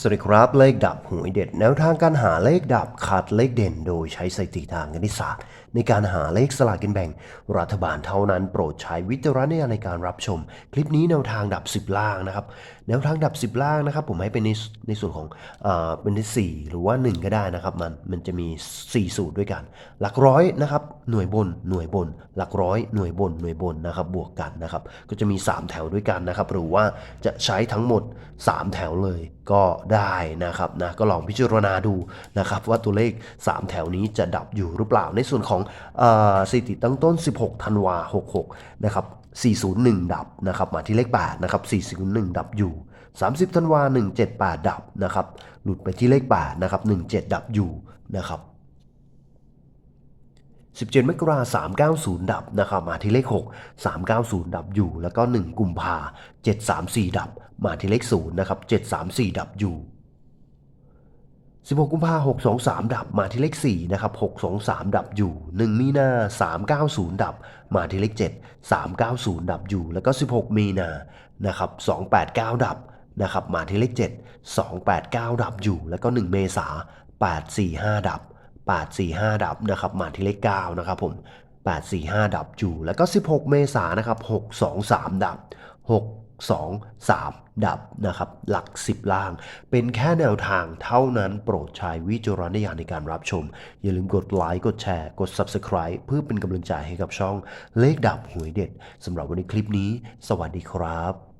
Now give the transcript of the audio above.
สวัสดีครับเลขดับหวยเด็ด แนวทางการหาเลขดับขาดเลขเด่น โดยใช้สถิติทางคณิตศาสตร์ ในการหาเลขสลากกินแบ่ง รัฐบาลเท่านั้นโปรดใช้วิจารณญาณในการรับชม คลิปนี้แนวทางดับ 10 ล่างนะครับ แนวทางดับ 10 ล่างนะครับ ผมให้เป็นในในส่วนของอ่าเป็นที่4หรือว่า 1 ก็ได้นะครับ มันมันจะมี 4 สูตรด้วยกัน หลักร้อยนะครับหน่วยบนหน่วยบน หลักร้อยหน่วยบนหน่วยบนนะครับบวกกันนะครับก็จะมี 3 แถวด้วยกันนะครับหรือว่าจะใช้ทั้งหมด 3 แถวเลย ก็ได้นะครับนะก็ลองพิจารณาดูนะครับว่าตัวเลข 3 แถวนี้จะดับอยู่หรือเปล่า ในส่วนของออสถิติตั้งต้น 16 ธันวา 66 นะครับ 401 ดับนะครับมาที่เลข 8 นะครับ 401 ดับอยู่ 30 ธันวา 178 ดับนะครับหลุดไปที่เลข 8 นะครับ 17 ดับอยู่นะครับ17มกราคม390ดับนะครับมาที่เลข 6 390 ดับอยู่ แล้วก็ 1 กุมภา734 ดับ มาที่เลข0นะครับ 734 ดับอยู่ 16 กุมภาพันธ์623 ดับมาที่เลข4นะครับ 623 ดับอยู่ 1 มีนา 390 ดับ มาที่เลข 7 390 ดับอยู่ แล้วก็ 16 มีนานะครับ 289 ดับนะครับ มาที่เลข 7 289 ดับอยู่ แล้วก็ 1 เมษา845 ดับ 845 ดับนะครับ มาที่เลข 9 นะครับผม845 ดับอยู่ แล้วก็ 16 เมษานนะครับ 623 ดับ 6 2 3 ดับนะครับ หลัก 10 ล่าง เป็นแค่แนวทางเท่านั้นโปรดใช้วิจารณญาณในการรับชม อย่าลืมกดไลค์กดแชร์ กด Subscribe เพื่อเป็นกำลังใจให้กับช่องเลขดับหวยเด็ดสำหรับวันนี้คลิปนี้ สวัสดีครับ